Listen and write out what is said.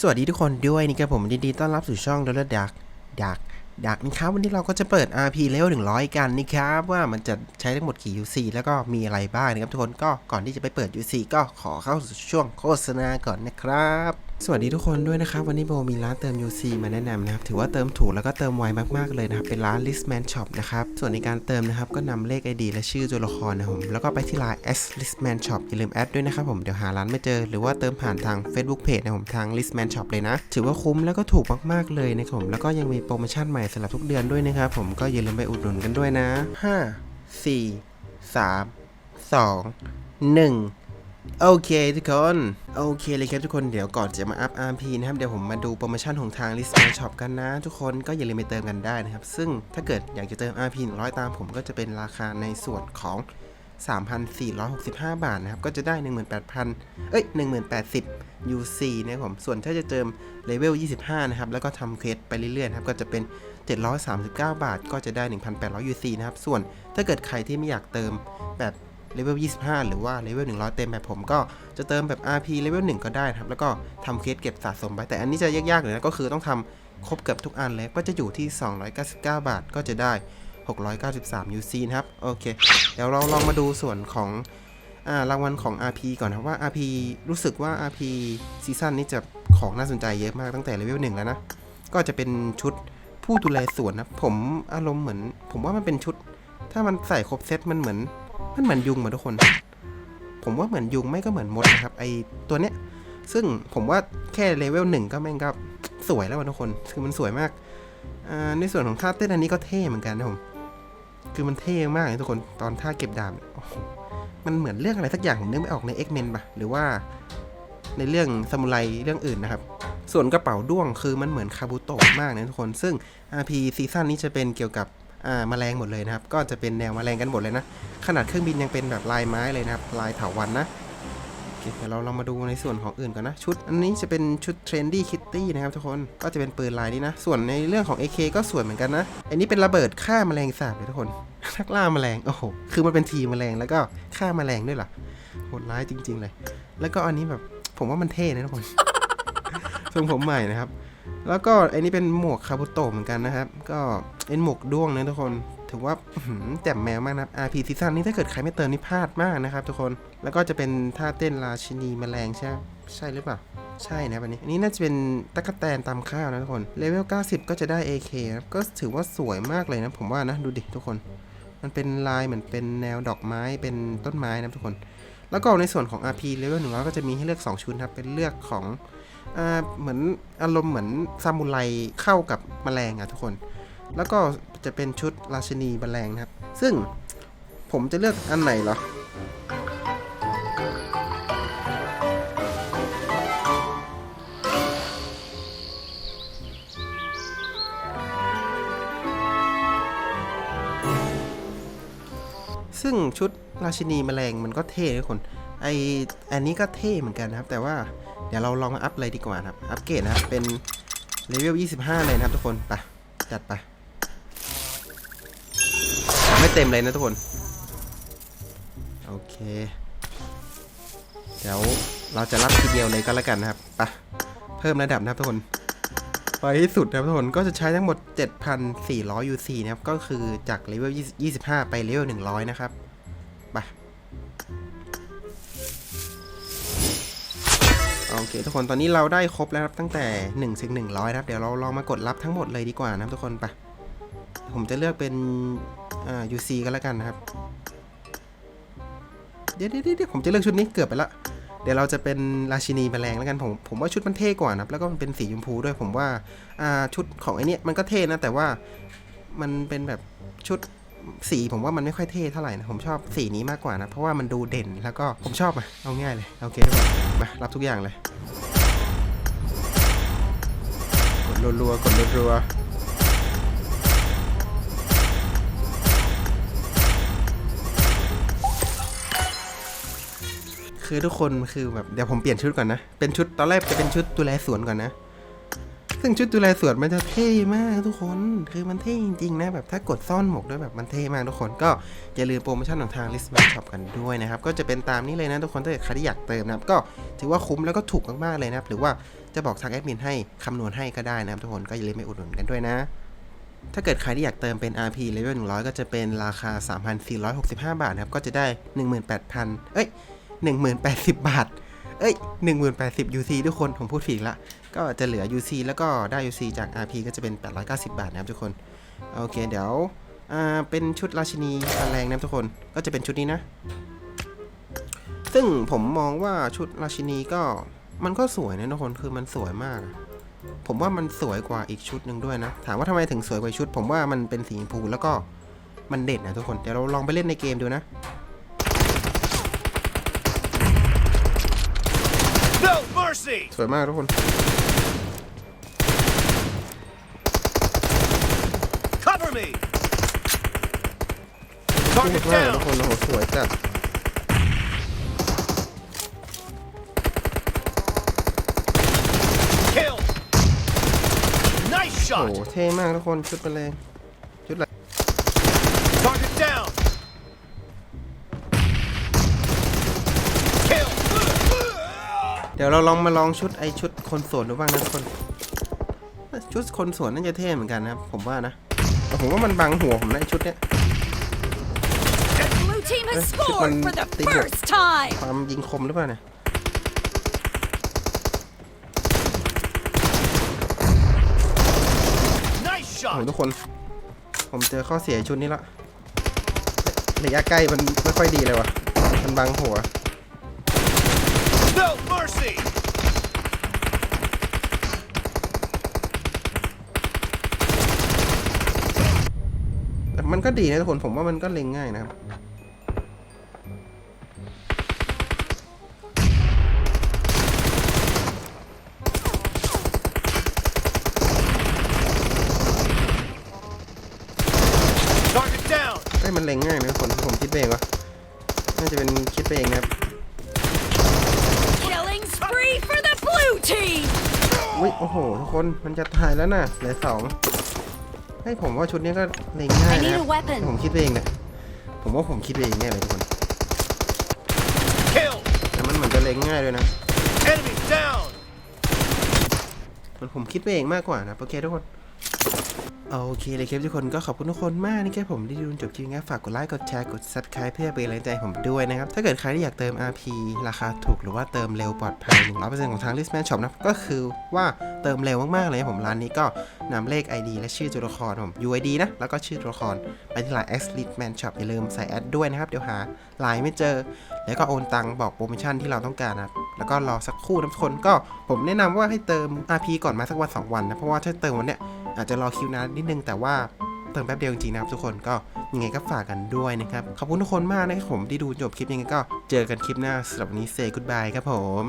สวัสดีทุกคนด้วยนี่ครับผมดีต้อนรับสู่ช่องดอลลาร์ดักดักดักนะครับวันนี้เราก็จะเปิด RP เลเวล100 กันนะครับว่ามันจะใช้ทั้งหมดกี่ UC แล้วก็มีอะไรบ้างนะครับทุกคนก็ก่อนที่จะไปเปิด UC ก็ขอเข้าสู่ช่วงโฆษณาก่อนนะครับ สวัสดีทุกคนด้วยนะครับ วันนี้โบมีร้านเติม UC มาแนะนำนะครับ ถือว่าเติมถูกแล้วก็เติมไวมากๆเลยนะครับ เป็นร้าน Listman Shop นะครับ ส่วนในการเติมนะครับ ก็นำเลข ID และชื่อตัวละครนะครับผม แล้วก็ไปที่ไลน์ S Listman Shop อย่าลืมแอดด้วยนะครับผม เดี๋ยวหาร้านไม่เจอ หรือว่าเติมผ่านทาง Facebook Page นะครับผม ทาง Listman Shop เลยนะ ถือว่าคุ้มแล้วก็ถูกมากๆเลยนะครับผม แล้วก็ยังมีโปรโมชั่นใหม่สำหรับทุกเดือนด้วยนะครับผม ก็อย่าลืมไปอุดหนุนกันด้วยนะ 5 4 3 2 1 โอเคทุกคน โอเคเลยครับทุกคนเดี๋ยวก่อนจะมาอัพ RP นะครับ เดี๋ยวผมมาดูโปรโมชั่นของทาง List Man Shop กันนะ ทุกคนก็อย่าลืมไปเติมกันได้นะครับ ซึ่งถ้าเกิดอยากจะเติม RP 100 ตามผมก็จะเป็นราคาในส่วนของ 3,465 บาทนะครับ ก็จะได้ 18,000 เอ้ย 1080 UC นะครับผม ส่วนถ้าจะเติมเลเวล 25 นะครับ แล้วก็ทำเควสไปเรื่อยๆนะครับ ก็จะเป็น 739 บาท ก็จะได้ 1,800 UC นะครับ ส่วนถ้าเกิดใครที่ไม่อยากเติมแบบ เลเวล 25 หรือว่าเลเวล 100 เต็มแบบผมก็จะเติมแบบ RP เลเวล 1 ก็ได้ครับ แล้วก็ทำเคสเก็บสะสมไป แต่อันนี้จะยากๆเลยนะก็คือต้องทำครบเกือบทุกอันเลย ก็จะอยู่ที่ 299 บาทก็จะได้ 693 UC นะครับ โอเค เดี๋ยวเราลองมาดูส่วนของอรางวัลของ RP ก่อนนะว่า RP รู้สึกว่า RP ซีซั่นนี้จะของน่าสนใจเยอะมากตั้งแต่เลเวล1แล้วนะ ก็จะเป็นชุดผู้ดูแลสวนนะผมอารมณ์เหมือน ผมว่ามันเป็นชุด ถ้ามันใส่ครบเซตมันเหมือน มันเหมือนยุงเหมือนทุกคน ผมว่าเหมือนยุงไม่ก็เหมือนมดนะครับ ไอตัวเนี้ย ซึ่งผมว่าแค่เลเวลหนึ่งก็แม่งก็สวยแล้วอะทุกคน คือมันสวยมาก ในส่วนของท่าเต้นอันนี้ก็เท่เหมือนกันนะผม คือมันเท่มากเลยทุกคน ตอนท่าเก็บดาบเนี่ยมันเหมือนเรื่องอะไรสักอย่างผมนึกไม่ออกใน X-Men ปะหรือว่าในเรื่องซามูไรเรื่องอื่นนะครับ ส่วนกระเป๋าด้วงคือมันเหมือนคาบุโตะมากนะทุกคน ซึ่ง RP ซีซั่นนี้จะเป็นเกี่ยวกับ อ่าแมลงหมดเลยนะครับ ก็จะเป็นแนวแมลงกันหมดเลยนะ ขนาดเครื่องบินยังเป็นแบบลายไม้เลยนะครับ ลายเถาวันนะโอเคเดี๋ยวเราเรามาดูในส่วนของอื่นกันนะ ชุดอันนี้จะเป็นชุดเทรนดี้คิตตี้นะครับทุกคนก็จะเป็นปืนลายนี้นะ ส่วนในเรื่องของ AK ก็สวยเหมือนกันนะ อันนี้เป็นระเบิดฆ่าแมลงสาบเลยทุกคนนักล่าแมลงโอ้โหคือมันเป็นทีมแมลงแล้วก็ฆ่าแมลงด้วยล่ะโหดร้ายจริง ๆ เลย แล้วก็อันนี้แบบผมว่ามันเท่นะทุกคนทรงผมใหม่นะครับ แล้วก็อันนี้เป็นหมวกคาบุโตะเหมือนกันนะครับ ก็เป็นหมวกด้วงนะทุกคน ถือว่าแจ่มแมวมากนะครับ RP ซีซั่นนี้ถ้าเกิดใครไม่เติมนี่พลาดมากนะครับทุกคน แล้วก็จะเป็นท่าเต้นราชินีแมลงใช่ใช่หรือเปล่า ใช่นะครับอันนี้ อันนี้น่าจะเป็นตะกแตนตามข้าวนะทุกคน เลเวล 90 ก็จะได้ AK นะคก็ถือว่าสวยมากเลยนะผมว่านะ ดูดิทุกคน มันเป็นลายเหมือนเป็นแนวดอกไม้ เป็นต้นไม้นะทุกคน แล้วก็ในส่วนของ RP เลเวล100ก็จะมีให้เลือก 2 ชุดครับ เป็นเลือกของ เหมือนอารมณ์เหมือนซามูไรเข้ากับแมลงอะทุกคน แล้วก็จะเป็นชุดราชินีแมลงนะครับ ซึ่งผมจะเลือกอันไหนเหรอ ซึ่งชุดราชินีแมลงมันก็เท่ทุกคน ไออันนี้ก็เท่เหมือนกันนะครับ แต่ว่าเดี๋ยวเราลองมาอัพเลยดีกว่าครับ อัพเกรดนะครับ เป็นเลเวล 25 เลยนะครับทุกคน ไป จัดไป ไม่เต็มเลยนะทุกคน โอเค เดี๋ยวเราจะรับทีเดียวเลยก็แล้วกันนะครับ ไป เพิ่มระดับนะครับทุกคน ไปที่สุดนะครับทุกคน ก็จะใช้ทั้งหมด 7,400 UC นะครับ ก็คือจากเลเวล 25 ไปเลเวล 100 นะครับ ไป โอเคทุกคนตอนนี้เราได้ครบแล้วครับตั้งแต่1ถึง100นะครับเดี๋ยวเราลองมากดรับทั้งหมดเลยดีกว่านะครับทุกคนไปผมจะเลือกเป็นอ่า UC กันแล้วกันนะครับเดี๋ยวเดี๋ยวเดี๋ยวผมจะเลือกชุดนี้เกือบไปละเดี๋ยวเราจะเป็นราชินีแมลงแล้วกันผมผมว่าชุดมันเท่กว่านะครับแล้วก็มันเป็นสีชมพูด้วยผมว่าอ่าชุดของไอเนี้ยมันก็เท่นะแต่ว่ามันเป็นแบบชุด สีผมว่ามันไม่ค่อยเท่เท่าไหร่นะ ผมชอบสีนี้มากกว่านะ เพราะว่ามันดูเด่นแล้วก็ผมชอบอะเอาง่ายเลย โอเคมารับทุกอย่างเลย กดรัวๆ กดรัวๆคือทุกคนคือแบบเดี๋ยวผมเปลี่ยนชุดก่อนนะ เป็นชุดตอนแรกจะเป็นชุดดูแลสวนก่อนนะ ซึ่งชุดดูแลสวนมันจะเท่มากทุกคน คือมันเท่จริงๆนะแบบถ้ากดซ่อนหมวกด้วยแบบมันเท่มากทุกคน ก็อย่าลืมโปรโมชั่นของทาง List Man Shop กันด้วยนะครับ ก็จะเป็นตามนี้เลยนะทุกคนถ้าเกิดใครที่อยากเติมนะครับก็ถือว่าคุ้มแล้วก็ถูกมากๆเลยนะครับหรือว่าจะบอกทางแอดมินให้คำนวณให้ก็ได้นะครับทุกคนก็อย่าลืมไปอุดหนุนกันด้วยนะถ้าเกิดใครที่อยากเติมเป็น RP level 100 ก็จะเป็นราคา 3,465 บาทนะครับ ก็จะได้ 18,000 เอ้ย 1080 บาท เอ้ย 1080 UC ทุกคน ผมพูดผิดละ ก็จะเหลือ UC แล้วก็ได้ UC จาก RP ก็จะเป็น 890 บาทนะครับทุกคน โอเคเดี๋ยวอ่าเป็นชุดราชินีพันแรงนะครับทุกคนก็จะเป็นชุดนี้นะ ซึ่งผมมองว่าชุดราชินีก็มันก็สวยนะทุกคนคือมันสวยมากอะผมว่ามันสวยกว่าอีกชุดหนึ่งด้วยนะ ถามว่าทำไมถึงสวยกว่าอีกชุด ผมว่ามันเป็นสีชมพูแล้วก็มันเด่นนะทุกคนเดี๋ยวเราลองไปเล่นในเกมดูนะ No mercy! สวยมากทุกคน Cover me! พูด Target มากทุก down! คนโอ้โหสวยจัด Kill! Nice โอ้โห shot! เท่มากทุกคนชุดไปเลย ดี๋ยวเราลองมาลองชุดไอชุดคนสวนดูบ้างนะทุกคน ชุดคนสวนน่าจะเท่เหมือนกันนะครับผมว่านะแต่ผมว่ามันบังหัวผมนะไอชุดเนี้ย Blue team has Eh, scored shit, for the man, they do. first time. ความยิงคมหรือเปล่าเนี่ย Nice โอ้โห shot! ทุกคน ผมเจอข้อเสียชุดนี้ละระยะใกล้มันไม่ค่อยดีเลยว่ะมันบังหัว No mercy! แต่มันก็ดีนะทุกคนผมว่ามันก็เล็งง่ายนะครับ Target down! เอ้ยมันเล็งง่ายนะทุกคนผมคิดไปเองวะน่าจะเป็นคิดไปเองนะครับ Killing spree for the blue team. อุ้ยโอ้โห ทุกคนมันจะตายแล้วนะเหลือสองให้ยผมว่าชุดนี้ก็เล็งง่าย I นะ need ค a รับ weapon. ผมคิดไปเองเนี่ยผมว่าผมคิดไปเองแน่เลยทุกคน Kill! แต่มันเหมือนจะเล็งง่ายด้วยนะ Enemy down! มันผมคิดไปเองมากกว่านะโอเคทุกคน โอเคเลยครับทุกคนก็ขอบคุณทุกคนมากนี่แค่ผมที่ดูจนจบคลิปนะฝากกดไลค์กดแชร์กด subscribe เพื่อเป็นกำลังใจผมด้วยนะครับ ถ้าเกิดใครที่อยากเติม RP ราคาถูกหรือว่าเติมเร็วปลอดภัย 100%ของทาง Listman Shop นะก็คือว่าเติมเร็วมากๆเลยผมร้านนี้ก็นำเลข ID และชื่อตัวละครผม UID นะ แล้วก็ชื่อตัวละคร ไปที่ไลน์ X Listman Shop อย่าลืมใส่แอดด้วยนะครับ เดี๋ยวหาไลน์ไม่เจอ แล้วก็โอนตังค์บอกโปรโมชั่นที่เราต้องการนะ แล้วก็รอสักครู่นะทุกคนก็ผมแนะนำว่าให้เติม RP ก่อนมาสักวันสองวันนะ เพราะว่าถ้าเติมวันเนี้ยอาจจะรอคิวนานนิดนึงแต่ว่าเติมแป๊บเดียวจริงๆนะครับทุกคนก็ยังไงก็ฝากกันด้วยนะครับ ขอบคุณทุกคนมากนะครับผมที่ดูจบคลิปยังไงก็เจอกันคลิปหน้าสำหรับวันนี้เซย์กูดบายครับผม